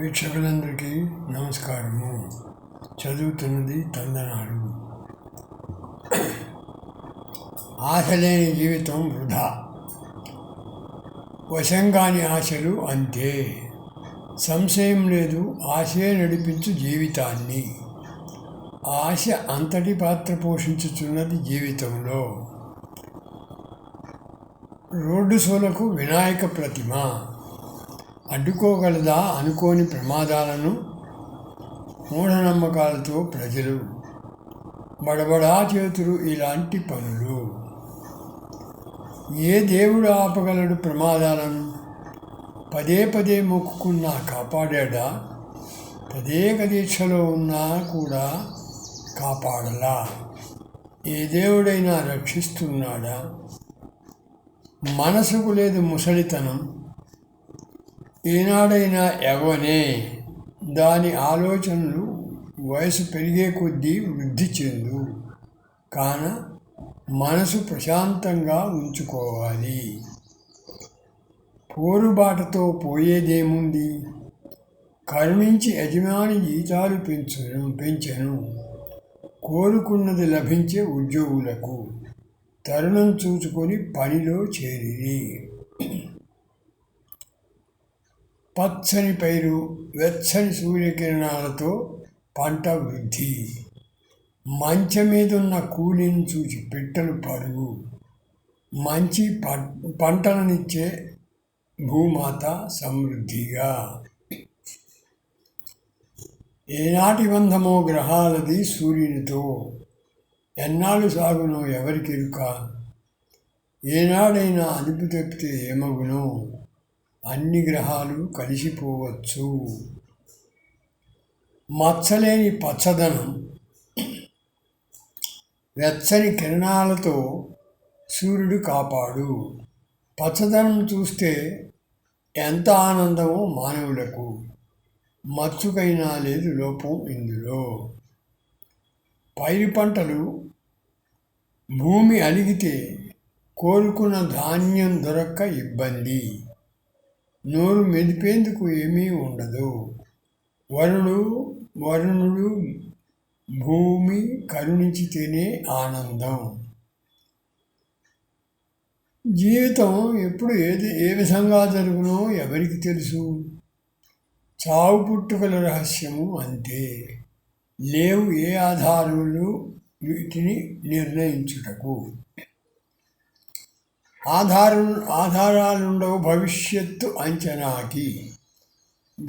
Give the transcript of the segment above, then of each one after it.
వీక్షకులందరికీ నమస్కారము. చదువుతున్నది తందనాడు. ఆశ లేని జీవితం వృధా. వశంగాని ఆశలు అంతే. సంశయం లేదు ఆశే నడిపించు జీవితాన్ని. ఆశ అంతటి పాత్ర పోషించుతున్నది జీవితంలో. రోడ్డు సోలకు వినాయక ప్రతిమ. అడ్డుకోగలదా అనుకోని ప్రమాదాలను మూఢనమ్మకాలతో ప్రజలు బడబడా చేతులు ఇలాంటి పనులు. ఏ దేవుడు ఆపగలడు ప్రమాదాలను? పదే పదే మొక్కుకున్నా కాపాడాడా? పదేక దీక్షలో ఉన్నా కూడా కాపాడలా? ఏ దేవుడైనా రక్షిస్తున్నాడా? మనసుకు లేదు ముసలితనం. ఏనాడైనా ఎవనే దాని ఆలోచనలు వయసు పెరిగే కొద్దీ వృద్ధి చెందు. కాన మనసు ప్రశాంతంగా ఉంచుకోవాలి. పోరుబాటతో పోయేదేముంది? కరుణించి యజమాని జీతాలు పెంచును పెంచను. కోరుకున్నది లభించే ఉద్యోగులకు తరుణం చూసుకొని పనిలో చేరిరి. పచ్చని పైరు వెచ్చని సూర్యకిరణాలతో పంట వృద్ధి. మంచం మీదున్న కూలిని చూసి పిట్టలు పరుగు. మంచి పంటలనిచ్చే భూమాత సమృద్ధిగా. ఏనాటి బంధమో గ్రహాలది సూర్యునితో. ఎన్నాళ్ళు సాగునో ఎవరికెరుక? ఏనాడైనా అదుపు తప్పితే ఏమగునో? అన్ని గ్రహాలు కలిసిపోవచ్చు. మచ్చలేని పచ్చదనం వెచ్చని కిరణాలతో సూర్యుడు కాపాడు. పచ్చదనం చూస్తే ఎంత ఆనందమో మానవులకు. మచ్చుకైనా లేదు లోపం ఇందులో. పైరు పంటలు భూమి అలిగితే కోరుకున్న ధాన్యం దొరక్క ఇబ్బంది. నోరు మెదిపేందుకు ఏమీ ఉండదు. వరుడు వరుణుడు భూమి కరుణించితేనే ఆనందం. జీవితం ఎప్పుడు ఏది ఏ విధంగా జరుగునో ఎవరికి తెలుసు? చావు పుట్టుకల రహస్యము అంతే. లేవు ఏ ఆధారములు వీటిని నిర్ణయించుటకు. ఆధారు ఆధారాలుండవు భవిష్యత్తు అంచనాకి.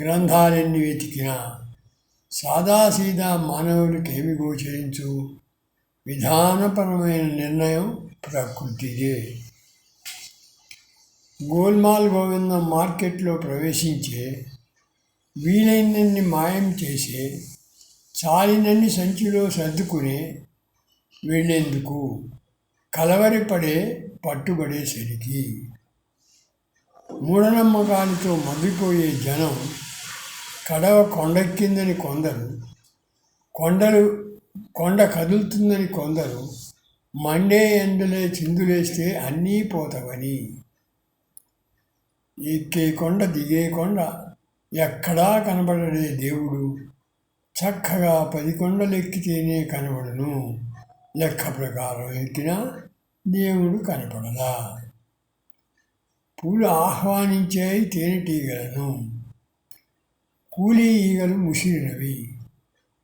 గ్రంథాలెన్ని వెతికినా సాదాసీదా మానవులకేమి ఏమి గోచరించు? విధానపరమైన నిర్ణయం ప్రకృతిదే. గోల్మాల్ గోవిందం మార్కెట్లో ప్రవేశించే వీలైనన్ని మాయం చేసే చాలినన్ని సంచిలో సర్దుకునే వెళ్ళేందుకు? కలవరిపడే పట్టుబడేసరికి మూఢనమ్మకాలతో మగ్గిపోయే జనం కడవ కొండెక్కిందని కొందరు కొండలు కొండ కదులుతుందని కొందరు మండే ఎండలే చిందులేస్తే అన్నీ పోతవని. ఎక్కే కొండ దిగే కొండ ఎక్కడా కనబడలే దేవుడు చక్కగా పది కొండలు ఎక్కితేనే కనబడును. లెక్క ప్రకారం ఎక్కినా దేవుడు కనపడదా పూలు ఆహ్వానించాయి తేనెటీగలను కూలీ ఈగలు ముసిరినవి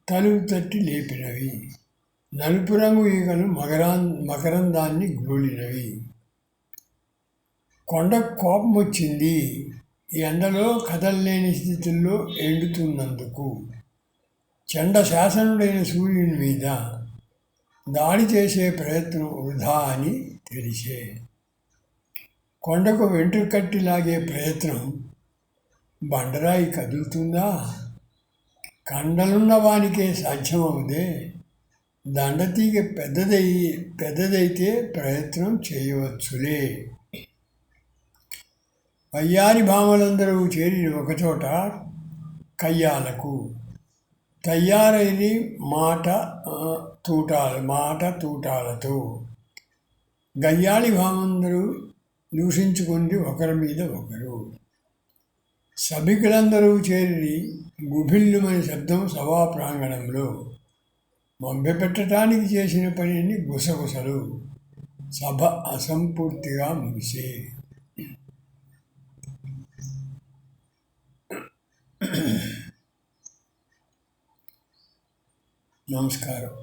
తలుపు తట్టి లేపినవి నలుపు రంగు ఈగలు మకరా మకరందాన్ని గోలినవి కొండ కోపం వచ్చింది ఎండలో కదలలేని స్థితుల్లో ఎండుతున్నందుకు చండ శాసనుడైన సూర్యుని మీద దాడి చేసే ప్రయత్నం వృధా అని తెలిసే. కొండకు వెంట్రుకట్టి లాగే ప్రయత్నం బండరాయి కదులుతుందా? కండలున్న వానికే సాధ్యమవుదే. దండతీగ పెద్దదై పెద్దదైతే ప్రయత్నం చేయవచ్చులే. వయ్యారి భామలందరూ చేరిన ఒకచోట కయ్యాలకు తయారైంది మాట తూటాలు మాట తూటాలతో. గయ్యాళి భావందరూ దూషించుకుంది ఒకరి మీద ఒకరు. సభికులందరూ చేరి గుభిల్లుమని శబ్దం సభా ప్రాంగణంలో. మభ్యపెట్టడానికి చేసిన పనిని గుసగుసలు. సభ అసంపూర్తిగా ముగిసే. నమస్కారం